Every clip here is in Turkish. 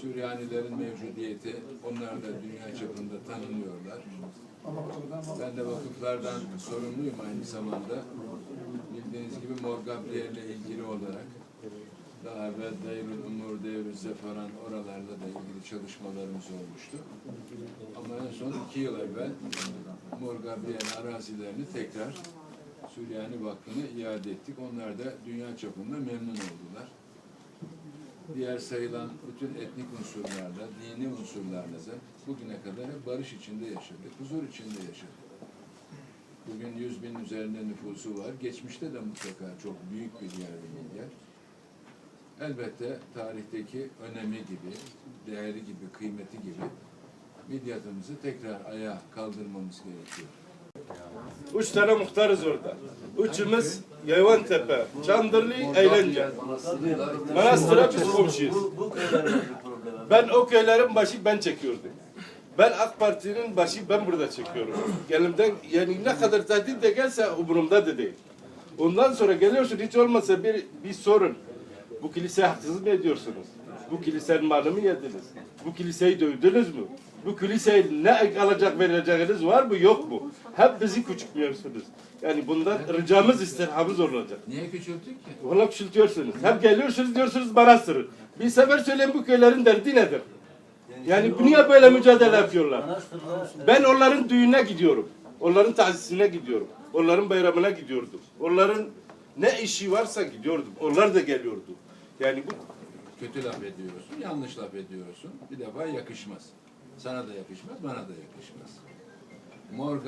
Süryanilerin mevcudiyeti, onlar da dünya çapında tanınıyorlar. Ben de vakıflardan sorumluyum aynı zamanda. Bildiğiniz gibi Mor Gabriel ilgili olarak daha evvel Deyrül Umur, Deyrül Zefaran oralarla da ilgili çalışmalarımız olmuştu. Ama en son iki yıl evvel Mor Gabriel arazilerini tekrar Süryani Vakfı'na iade ettik. Onlar da dünya çapında memnun oldular. Diğer sayılan bütün etnik unsurlarla, dini unsurlarla da bugüne kadar hep barış içinde yaşadık, huzur içinde yaşadık. Bugün 100 bin üzerinde nüfusu var. Geçmişte de mutlaka çok büyük bir yer bir yer. Elbette tarihteki önemi gibi, değeri gibi, kıymeti gibi midyatımızı tekrar ayağa kaldırmamız gerekiyor. Üç tane muhtarız orada. Üçümüz Yayvantepe, Çandırlı, Eğlence. Manastır'a biz komşuyuz. Ben o köylerin başı ben çekiyordum. Ben AK Parti'nin başı ben burada çekiyorum. Elimden yani ne kadar tehdit de gelse umurumda da değil. Ondan sonra geliyorsun hiç olmasa bir, bir sorun. Bu kiliseye haksızlık mı ediyorsunuz? Bu kilisenin malını mı yediniz? Bu kiliseyi dövdünüz mü? Bu kiliseye ne alacak vereceğiniz var mı yok mu? Hep bizi küçültmüyorsunuz. Yani bundan ricamız istirhamız olacak. Niye küçülttük ki? Valla küçültüyorsunuz. Hep geliyorsunuz diyorsunuz bana sırrı. Bir sefer söyleyin bu köylerin derdi nedir? Yani bu niye böyle mücadele yapıyorlar? Ben onların düğününe gidiyorum. Onların tazisine gidiyorum. Onların bayramına gidiyordum. Onların ne işi varsa gidiyordum. Onlar da geliyordu. Yani bu Kötü laf ediyorsun, yanlış laf ediyorsun. Bir defa yakışmaz. Sana da yakışmaz, bana da yakışmaz. Mor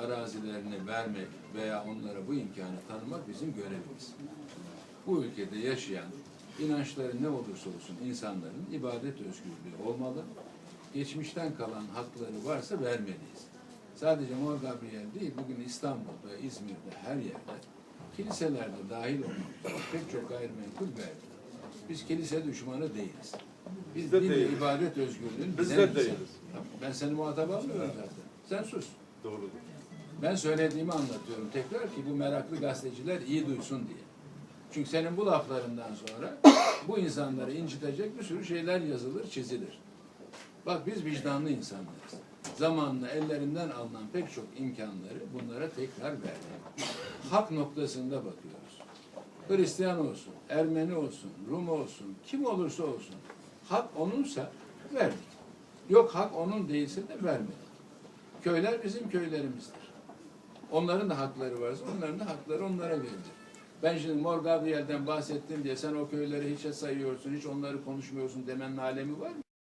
arazilerini vermek veya onlara bu imkanı tanımak bizim görevimiz. Bu ülkede yaşayan, inançları ne olursa olsun insanların ibadet özgürlüğü olmalı. Geçmişten kalan hakları varsa vermeliyiz. Sadece Mor Gabriel değil, bugün İstanbul'da, İzmir'de, her yerde, kiliselerde dahil olmak pek çok gayrimenkul verdi. Biz kilise düşmanı değiliz. Biz de din değiliz. ibadet özgürlüğünü Biz bilen de insanız. değiliz. Tamam, Ben seni muhatap almıyorum zaten. Sen sus. doğrudur. Ben söylediğimi anlatıyorum tekrar ki bu meraklı gazeteciler iyi duysun diye. Çünkü senin bu laflarından sonra bu insanları incitecek bir sürü şeyler yazılır, çizilir. Bak biz vicdanlı insanlarız. Zamanla ellerinden alınan pek çok imkanları bunlara tekrar verdik. Hak noktasında bakıyoruz. Hristiyan olsun, Ermeni olsun, Rum olsun, kim olursa olsun. Hak onunsa verdik. Yok hak onun değilse de vermedik. Köyler bizim köylerimizdir. Onların da hakları varsa onların da hakları onlara verilir. Ben şimdi Mor Gabriel'den bahsettim diye sen o köyleri hiçe sayıyorsun, hiç onları konuşmuyorsun demenin alemi var mı?